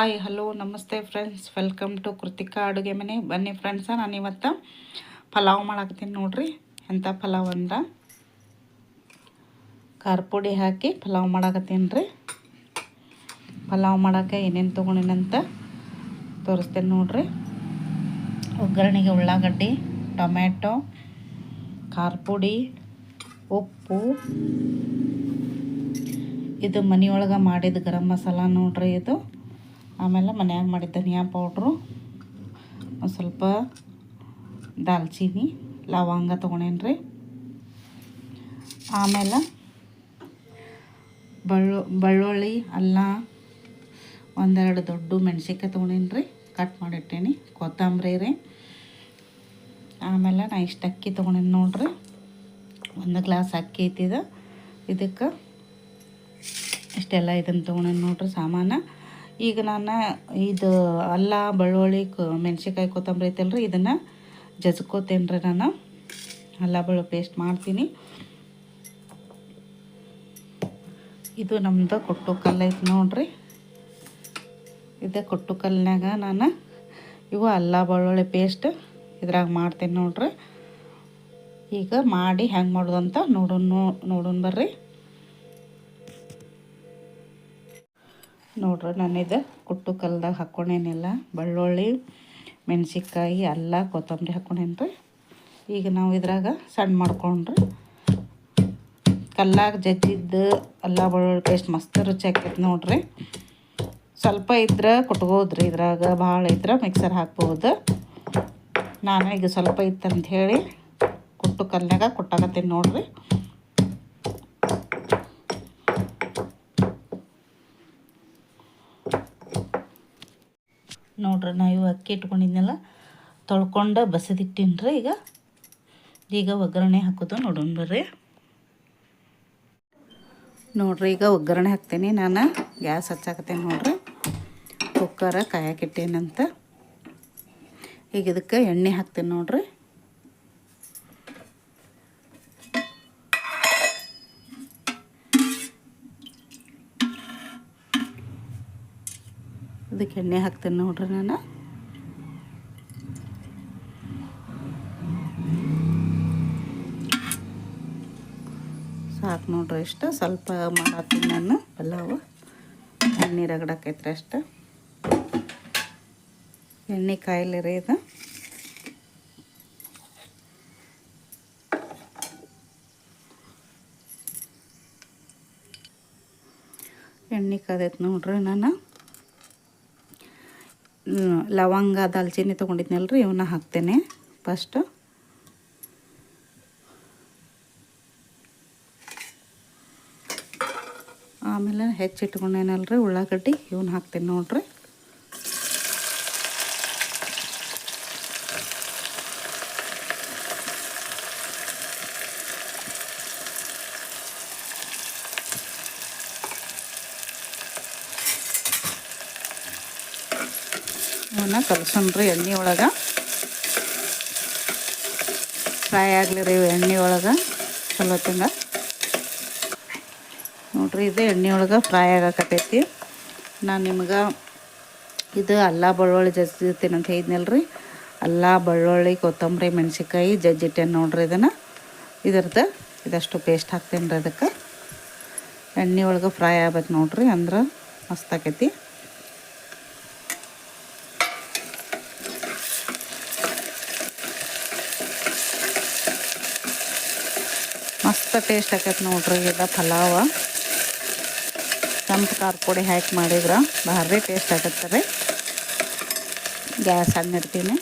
Hi, hello, ನಮಸ್ತೆ friends welcome to Krithika ಅಡುಗೆ ಮನೆ. ಬನ್ನಿ ಫ್ರೆಂಡ್ಸ ನಾನು ಇವತ್ತು ಪಲಾವ್ ಮಾಡಾಕತ್ತೀನಿ ನೋಡ್ರಿ. ಎಂಥ ಪಲಾವ್ ಅಂದ್ರೆ? ಖಾರ ಪುಡಿ ಹಾಕಿ ಪಲಾವ್ ಮಾಡಾಕತ್ತೀನಿ ರೀ. ಪಲಾವ್ ಮಾಡೋಕೆ ಏನೇನು ತೊಗೊಂಡಿನಂತ ತೋರಿಸ್ತೇನೆ ನೋಡ್ರಿ. ಒಗ್ಗರಣೆಗೆ ಉಳ್ಳಾಗಡ್ಡಿ, ಟೊಮ್ಯಾಟೊ, ಖಾರ ಪುಡಿ, ಉಪ್ಪು. ಇದು ಮನೆಯೊಳಗೆ ಮಾಡಿದ ಗರಂ ಮಸಾಲ ನೋಡ್ರಿ ಇದು. ಆಮೇಲೆ ಮನ್ಯಾಗ ಮಾಡಿದ ಧನಿಯಾ ಪೌಡ್ರು ಒಂದು ಸ್ವಲ್ಪ ದಾಲ್ಚೀನಿ, ಲವಂಗ ತೊಗೊಂಡೇನಿ ಆಮೇಲೆ ಬಳ್ಳು, ಬೆಳ್ಳುಳ್ಳಿ ಅಲ್ಲ ಒಂದೆರಡು ದೊಡ್ಡ ಮೆಣ್ಸಿನ್ಕಾಯಿ ತೊಗೊಂಡೇನಿ ರೀ ಕಟ್ ಮಾಡಿಟ್ಟೇನಿ, ಕೊತ್ತಂಬರಿ ರೀ. ಆಮೇಲೆ ನಾ ಇಷ್ಟು ಅಕ್ಕಿ ತೊಗೊಂಡೇನಿ ನೋಡ್ರಿ. ಒಂದು ಗ್ಲಾಸ್ ಅಕ್ಕಿ ಐತಿದ ಇದಕ್ಕೆ ಇಷ್ಟೆಲ್ಲ ಇದನ್ನು ತೊಗೊಂಡೇನಿ ನೋಡ್ರಿ ಸಾಮಾನು. ಈಗ ನಾನು ಇದು ಅಲ್ಲ ಬೆಳ್ಳುಳ್ಳಿ ಮೆಣಸಿನ್ಕಾಯಿ, ಕೊತ್ತಂಬರಿ ಐತಲ್ಲ ರೀ ಇದನ್ನು ಜಜ್ಕೋತೇನೆ ರೀ ನಾನು. ಅಲ್ಲ ಬೆಳ್ಳು ಪೇಸ್ಟ್ ಮಾಡ್ತೀನಿ. ಇದು ನಮ್ಮದು ಕೊಟ್ಟು ಕಲ್ಲು ಐತೆ ನೋಡ್ರಿ. ಇದೆ ಕೊಟ್ಟು ಕಲ್ಲಿನಾಗ ನಾನು ಇವು ಅಲ್ಲ ಬೆಳ್ಳುಳ್ಳಿ ಪೇಸ್ಟ್ ಇದ್ರಾಗ ಮಾಡ್ತೀನಿ ನೋಡ್ರಿ. ಈಗ ಮಾಡಿ ಹೆಂಗೆ ಮಾಡೋದು ಅಂತ ನೋಡೋಣ ನೋಡೋಣ ಬರ್ರಿ. ನೋಡ್ರಿ ನಾನಿದು ಕುಟ್ಟು ಕಲ್ದಾಗ ಹಾಕ್ಕೊಂಡೇನಿಲ್ಲ. ಬೆಳ್ಳುಳ್ಳಿ, ಮೆಣಸಿನ್ಕಾಯಿ, ಅಲ್ಲ, ಕೊತ್ತಂಬರಿ ಹಾಕ್ಕೊಂಡೇನ್ರಿ. ಈಗ ನಾವು ಇದ್ರಾಗ ಸಣ್ಣ ಮಾಡ್ಕೊಂಡ್ರಿ. ಕಲ್ಲಾಗ ಜಜ್ಜಿದ್ದು ಅಲ್ಲ, ಬೆಳ್ಳುಳ್ಳಿ ಪೇಸ್ಟ್ ಮಸ್ತ್ ರುಚಿ ಆಕೈತೆ ನೋಡ್ರಿ. ಸ್ವಲ್ಪ ಇದ್ರೆ ಕುಟ್ಬೋದ್ರಿ ಇದ್ರಾಗ ಭಾಳ ಇದ್ರೆ ಮಿಕ್ಸರ್ ಹಾಕ್ಬೋದು ನಾನು ಈಗ ಸ್ವಲ್ಪ ಇತ್ತಂತ ಹೇಳಿ ಕುಟ್ಟು ಕಲ್ನಾಗ ಕುಟ್ಟಾಕತ್ತೀನಿ ನೋಡ್ರಿ. ನೋಡ್ರಿ, ನಾ ಇವು ಅಕ್ಕಿ ಇಟ್ಕೊಂಡಿದ್ನೆಲ್ಲ, ತೊಳ್ಕೊಂಡು ಬಸದಿಟ್ಟಿನ್ರಿ ಈಗ. ಈಗ ಒಗ್ಗರಣೆ ಹಾಕೋದು ನೋಡೋಣ ಬರ್ರಿ. ನೋಡ್ರಿ, ಈಗ ಒಗ್ಗರಣೆ ಹಾಕ್ತೀನಿ ನಾನು. ಗ್ಯಾಸ್ ಹಚ್ಚಾಕತ್ತೇನೆ ನೋಡ್ರಿ. ಕುಕ್ಕರ ಕಾಯಕ್ಕಿಟ್ಟೇನಂತ ಈಗ ಇದಕ್ಕೆ ಎಣ್ಣೆ ಹಾಕ್ತೀನಿ ನೋಡ್ರಿ. ಇದಕ್ಕೆ ಎಣ್ಣೆ ಹಾಕ್ತೇನೆ ನೋಡ್ರಿ ನಾನು. ಸಾಕು ನೋಡ್ರಿ ಇಷ್ಟು ಸ್ವಲ್ಪ ಮಾಡತ್ತೀನಿ ನಾನು ಪಲಾವು. ಎಣ್ಣೆ ರಗಡಾಕೈತ್ರಿ ಅಷ್ಟು. ಎಣ್ಣೆ ಕಾಯಿಲೆ ರೀ ಇದು. ಎಣ್ಣೆ ಕಾದೈತೆ ನೋಡ್ರಿ ನಾನು. ಲವಂಗ ದಾಲ್ಚಿನ್ನಿ ತೊಗೊಂಡಿದ್ನಲ್ಲ ರೀ ಇವನ್ನ ಹಾಕ್ತೇನೆ. ಫಸ್ಟು ಆಮೇಲೆ ಹೆಚ್ಚಿಟ್ಕೊಂಡೇನಲ್ಲ ರೀ ಉಳ್ಳಾಗಡ್ಡಿ ಇವನ್ನ ಹಾಕ್ತೇನೆ ನೋಡ್ರಿ. ಇವನ್ನ ರೀ ಎಣ್ಣೆ ಒಳಗೆ. ಫ್ರೈ ಆಗಲಿ ರೀ ಎಣ್ಣೆ ಒಳಗೆ ಚಲೋ ತಿಂಗ ನೋಡ್ರಿ ಇದು ಎಣ್ಣೆ ಒಳಗೆ ಫ್ರೈ ಆಗಕತ್ತೈತಿ. ನಾನು ನಿಮ್ಗೆ ಇದು ಅಲ್ಲ ಬೆಳ್ಳುಳ್ಳಿ ಜಜ್ಜಿರ್ತೀನಿ ಅಂತ ರೀ ಅಲ್ಲ ಬೆಳ್ಳುಳ್ಳಿ, ಕೊತ್ತಂಬರಿ, ಮೆಣಸಿನ್ಕಾಯಿ ಜಜ್ಜಿಟ್ಟೇನೆ ನೋಡ್ರಿ ಇದನ್ನು. ಇದರದ್ದು ಇದಷ್ಟು ಪೇಸ್ಟ್ ಹಾಕ್ತೇನೆ ರೀ ಅದಕ್ಕೆ. ಎಣ್ಣೆ ಒಳಗೆ ಫ್ರೈ ಆಗ್ಬೇಕು ನೋಡ್ರಿ ಅಂದ್ರೆ ಮಸ್ತ್ ಆಕೈತಿ ಮಸ್ತ್ ಟೇಸ್ಟ್ ಆಕೈತೆ ನೋಡ್ರಿ, ಇದು ಪಲಾವ. ಕೆಂಪು ಖಾರ ಪುಡಿ ಹಾಕಿ ಮಾಡಿದ್ರೆ ಭಾರಿ ಟೇಸ್ಟ್ ಆಗತ್ತೆ ರೀ. ಗ್ಯಾಸ್ ಇಡ್ತೀನಿ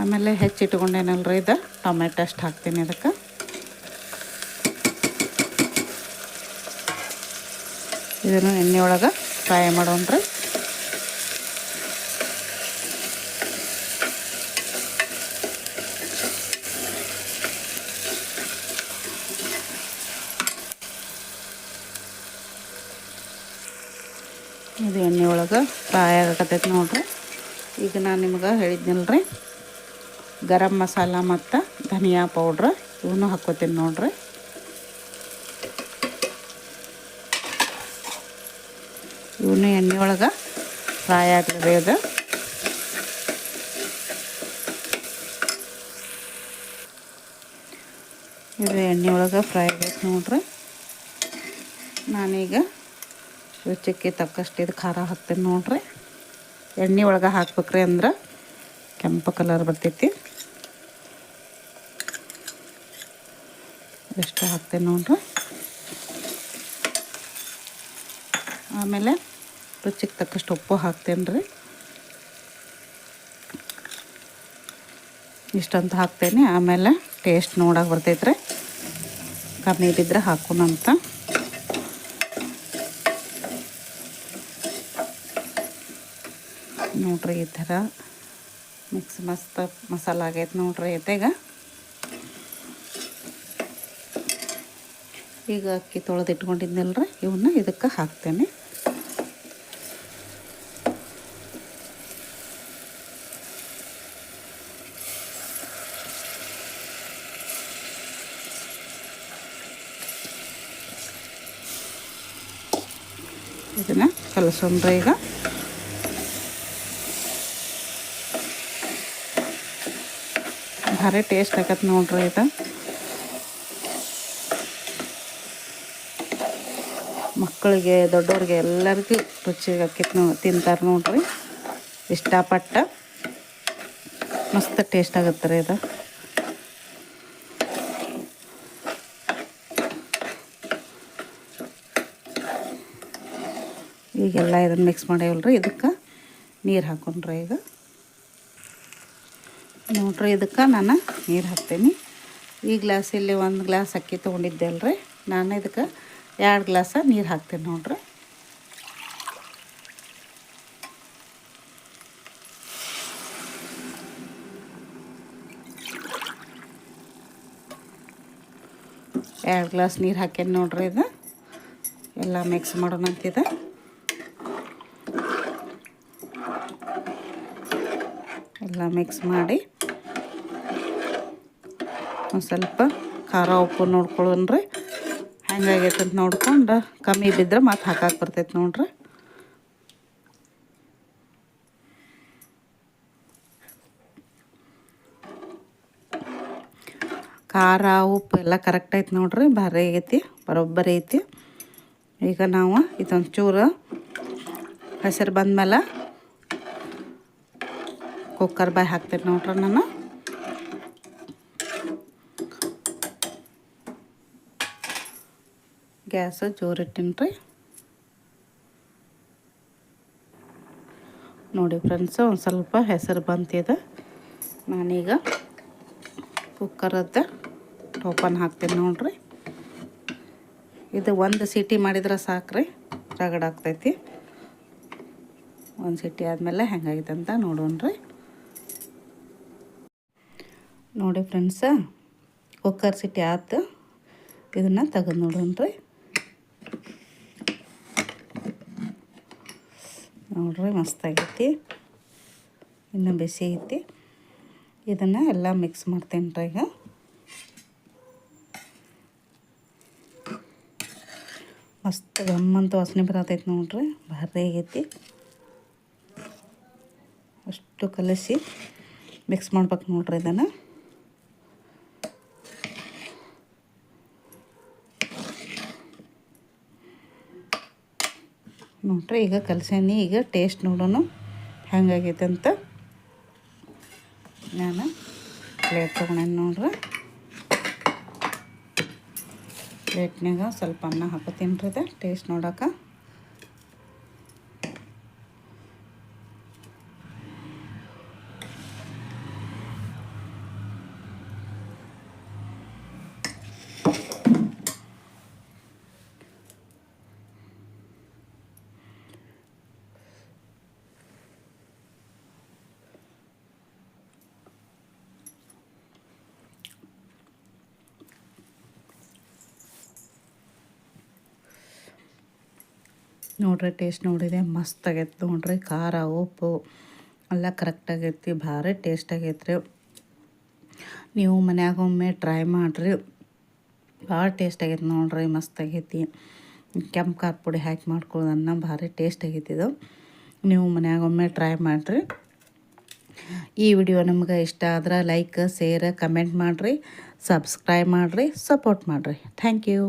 ಆಮೇಲೆ ಹೆಚ್ಚಿಟ್ಕೊಂಡೇನಲ್ರಿ ಇದು? ಟೊಮೆಟೊ ಅಷ್ಟು ಹಾಕ್ತೀನಿ ಅದಕ್ಕೆ ಇದನ್ನು ಎಣ್ಣೆ ಒಳಗೆ ಫ್ರೈ ಮಾಡೋಣ್ರಿ ಇದು ಎಣ್ಣೆ ಒಳಗೆ ಫ್ರೈ ಆಗಕತ್ತೈತಿ ನೋಡ್ರಿ. ಈಗ ನಾನು ನಿಮ್ಗೆ ಹೇಳಿದ್ನಲ್ರಿ ಗರಂ ಮಸಾಲ ಮತ್ತು ಧನಿಯಾ ಪೌಡ್ರ್ ಇವನು ಹಾಕೋತೀನಿ ನೋಡ್ರಿ ಇವನು ಎಣ್ಣೆ ಒಳಗೆ ಫ್ರೈ ಆಗ್ತದೆ ಅದು ಇದು ಎಣ್ಣೆ ಒಳಗೆ ಫ್ರೈ ಆಗೈತೆ ನೋಡ್ರಿ. ನಾನೀಗ ರುಚಿಗೆ ತಕ್ಕಷ್ಟು ಇದು ಖಾರ ಹಾಕ್ತೇನೆ ನೋಡ್ರಿ. ಎಣ್ಣೆ ಒಳಗೆ ಹಾಕ್ಬೇಕ್ರಿ ಅಂದ್ರೆ ಕೆಂಪು ಕಲರ್ ಬರ್ತೈತಿ. ಎಷ್ಟು ಹಾಕ್ತೇನೆ ನೋಡ್ರಿ. ಆಮೇಲೆ ರುಚಿಗೆ ತಕ್ಕಷ್ಟು ಉಪ್ಪು ಹಾಕ್ತೇನೆ ರೀ. ಇಷ್ಟಂತ ಹಾಕ್ತೇನೆ. ಆಮೇಲೆ ಟೇಸ್ಟ್ ನೋಡಕ್ಕೆ ಬರ್ತೈತ್ರಿ. ಕಮ್ಮಿ ಬಿದ್ದರೆ ಹಾಕೋಣಂತ ನೋಡ್ರಿ ಈ ಥರ ಮಿಕ್ಸ್ ಮಸ್ತ್ ಮಸಾಲ ಆಗೈತೆ ನೋಡ್ರಿ ಎತ್ತೆಗ ಈಗ ಅಕ್ಕಿ ತೊಳೆದು ಇಟ್ಕೊಂಡಿದ್ನಲ್ರಿ. ಇವನ್ನ ಇದಕ್ಕೆ ಹಾಕ್ತೇನೆ ಇದನ್ನು ಕಲಸೋಣ್ರಿ ಈಗ. ಭಾರಿ ಟೇಸ್ಟ್ ಆಗತ್ತೆ ನೋಡ್ರಿ ಇದು. ಮಕ್ಕಳಿಗೆ, ದೊಡ್ಡವ್ರಿಗೆ ಎಲ್ಲರಿಗೂ ರುಚಿಗೆ ನೋ, ತಿಂತಾರೆ ನೋಡ್ರಿ. ಇಷ್ಟಪಟ್ಟ ಮಸ್ತ್ ಟೇಸ್ಟ್ ಆಗುತ್ತೆ ರೀ ಇದು. ಈಗೆಲ್ಲ ಇದನ್ನು ಮಿಕ್ಸ್ ಮಾಡೇವಲ್ರಿ? ಇದಕ್ಕೆ ನೀರು ಹಾಕೊಂಡ್ರೆ ಈಗ. ನೋಡ್ರಿ, ಇದಕ್ಕೆ ನಾನು ನೀರು ಹಾಕ್ತೀನಿ. ಈ ಗ್ಲಾಸ್ ಇಲ್ಲಿ ಒಂದು ಗ್ಲಾಸ್ ಅಕ್ಕಿ ತೊಗೊಂಡಿದ್ದೆ ಅಲ್ರಿ? ನಾನು ಇದಕ್ಕೆ ಎರಡು ಗ್ಲಾಸ ನೀರು ಹಾಕ್ತೀನಿ ನೋಡ್ರಿ. ಎರಡು ಗ್ಲಾಸ್ ನೀರು ಹಾಕ್ಯಾನ ನೋಡ್ರಿ ಇದು. ಎಲ್ಲ ಮಿಕ್ಸ್ ಮಾಡೋಣ ಮಾಡೋಣಂತಿದೆ. ಎಲ್ಲ ಮಿಕ್ಸ್ ಮಾಡಿ ಒಂದು ಸ್ವಲ್ಪ ಖಾರ ಉಪ್ಪು ನೋಡ್ಕೊಳ್ಳೋಣ್ರಿ. ಹೆಂಗಾಗೈತೆ ಅಂತ ನೋಡ್ಕೊಂಡು ಕಮ್ಮಿ ಬಿದ್ದರೆ ಮತ್ತೆ ಹಾಕಕ್ಕೆ ಬರ್ತೈತೆ ನೋಡ್ರಿ. ಖಾರ, ಉಪ್ಪು ಎಲ್ಲ ಕರೆಕ್ಟ್ ಐತೆ ನೋಡ್ರಿ, ಭಾರಿ ಆಗೈತಿ, ಬರೋಬ್ಬರಿ ಐತಿ. ಈಗ ನಾವು ಇದೊಂದು ಚೂರು ಹೆಸರು ಬಂದಮೇಲೆ ಕುಕ್ಕರ್ ಬಾಯ್ ಹಾಕ್ತೀನಿ ನೋಡ್ರಿ ನಾನು. ಗ್ಯಾಸ್ ಜೋರಿಟ್ಟಿನಿ ರೀ. ನೋಡಿ ಫ್ರೆಂಡ್ಸು ಒಂದು ಸ್ವಲ್ಪ ಹೆಸರು ಬಂತಿದೆ. ನಾನೀಗ ಕುಕ್ಕರದ್ದು ಓಪನ್ ಹಾಕ್ತೀನಿ ನೋಡ್ರಿ. ಇದು ಒಂದು ಸೀಟಿ ಮಾಡಿದ್ರೆ ಸಾಕ್ರಿ ರಗಡಾಗ್ತೈತಿ ಒಂದು ಸಿಟಿ ಆದಮೇಲೆ ಹೆಂಗಾಗಿದೆ ಅಂತ ನೋಡೋಣ್ರಿ. ನೋಡಿ ಫ್ರೆಂಡ್ಸ, ಕುಕ್ಕರ್ ಸಿಟಿ ಆಯ್ತು ಇದನ್ನು ತೆಗೆದು ನೋಡೋಣ್ರಿ ನೋಡ್ರಿ ಮಸ್ತಾಗೈತಿ ಇನ್ನು ಬಿಸಿ ಐತಿ. ಇದನ್ನು ಎಲ್ಲ ಮಿಕ್ಸ್ ಮಾಡ್ತೇನೆ ಈಗ. ಮಸ್ತ್ ಗಮ್ಮಂತ ವಾಸನೆ ಬರತೈತಿ ನೋಡ್ರಿ. ಭಾರಿ ಆಗೈತಿ. ಅಷ್ಟು ಕಲಸಿ ಮಿಕ್ಸ್ ಮಾಡ್ಬೇಕು ನೋಡ್ರಿ ಇದನ್ನು. ನೋಡ್ರಿ ಈಗ ಕಲಸೇನಿ. ಈಗ ಟೇಸ್ಟ್ ನೋಡೋಣ ಹೆಂಗಾಗೈತೆ ಅಂತ ನಾನು ಪ್ಲೇಟ್ ತೊಗೊಂಡೇನಿ ನೋಡ್ರಿ. ಪ್ಲೇಟ್ನಾಗ ಸ್ವಲ್ಪ ಅನ್ನ ಹಾಕೋತೀನಿ ರೀ ಟೇಸ್ಟ್ ನೋಡೋಕೆ. ನೋಡ್ರಿ, ಟೇಸ್ಟ್ ನೋಡಿದೆ ಮಸ್ತ್ ಆಗೈತೆ ನೋಡ್ರಿ. ಖಾರ, ಉಪ್ಪು ಎಲ್ಲ ಕರೆಕ್ಟ್ ಆಗೈತಿ, ಭಾರಿ ಟೇಸ್ಟ್ ಆಗೈತೆ ರೀ. ನೀವು ಮನ್ಯಾಗ ಒಮ್ಮೆ ಟ್ರೈ ಮಾಡಿರಿ. ಭಾಳ ಟೇಸ್ಟ್ ಆಗೈತೆ ನೋಡ್ರಿ, ಮಸ್ತ್ ಆಗೈತಿ. ಕೆಂಪು ಖಾರ ಪುಡಿ ಹಾಕಿ ಮಾಡ್ಕೊಳ್ಳೋದನ್ನ ಭಾರಿ ಟೇಸ್ಟ್ ಆಗೈತಿ ಇದು. ನೀವು ಮನ್ಯಾಗ ಒಮ್ಮೆ ಟ್ರೈ ಮಾಡಿರಿ. ಈ ವಿಡಿಯೋ ನಮ್ಗೆ ಇಷ್ಟ ಆದ್ರೆ ಲೈಕ್ ಶೇರ್ ಕಮೆಂಟ್ ಮಾಡಿರಿ. ಸಬ್ಸ್ಕ್ರೈಬ್ ಮಾಡಿರಿ ಸಪೋರ್ಟ್ ಮಾಡಿರಿ. ಥ್ಯಾಂಕ್ ಯು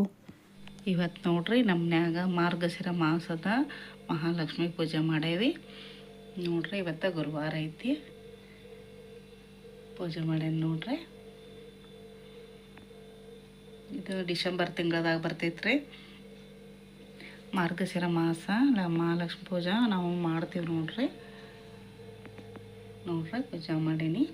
ಇವತ್ತು ನೋಡ್ರಿ ನಮ್ಮನ್ಯಾಗ ಮಾರ್ಗಶಿರ ಮಾಸದ ಮಹಾಲಕ್ಷ್ಮಿ ಪೂಜೆ ಮಾಡೇವಿ. ನೋಡ್ರಿ ಇವತ್ತು ಗುರುವಾರ ಐತಿ. ಪೂಜೆ ಮಾಡೇನಿ ನೋಡ್ರಿ. ಇದು ಡಿಸೆಂಬರ್ ತಿಂಗಳದಾಗ ಬರ್ತೈತ್ರಿ. ಮಾರ್ಗಶಿರ ಮಾಸ ಮಹಾಲಕ್ಷ್ಮಿ ಪೂಜಾ ನಾವು ಮಾಡ್ತೀವಿ ನೋಡ್ರಿ. ನೋಡ್ರಿ ಪೂಜೆ ಮಾಡೀನಿ.